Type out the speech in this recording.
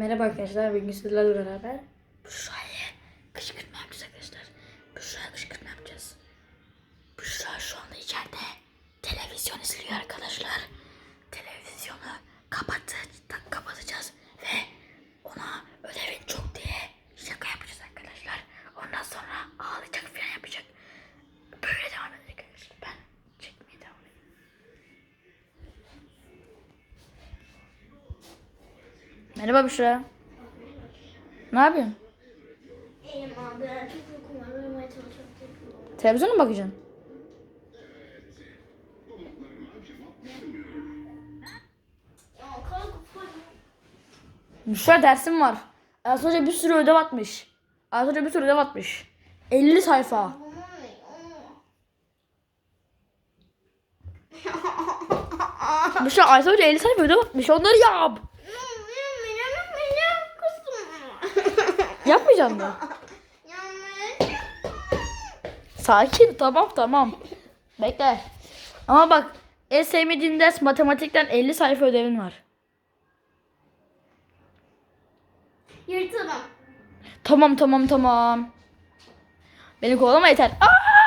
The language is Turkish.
Merhaba arkadaşlar. Bugün sizlerle beraber Büşra'ya kışkırtma yapacağız arkadaşlar. Büşra'ya kışkırtma yapacağız. Büşra şu anda içeride televizyon izliyor arkadaşlar. Merhaba Büşra. Ne yapıyorsun? İyiyim abi. Uykum var. Uyumaya çalışıyorum. Televizyona mı bakacaksın? Büşra dersim var. Az önce bir sürü ödev atmış. Az önce bir sürü ödev atmış. 50 sayfa. Büşra az önce 50 sayfa ödev atmış. Onları yap. Yapmayacaksın mı? Sakin tamam tamam. Bekle. Ama bak en sevmediğin ders matematikten 50 sayfa ödevin var. Yırtılım. Tamam tamam tamam. Beni kovalama yeter. Aa!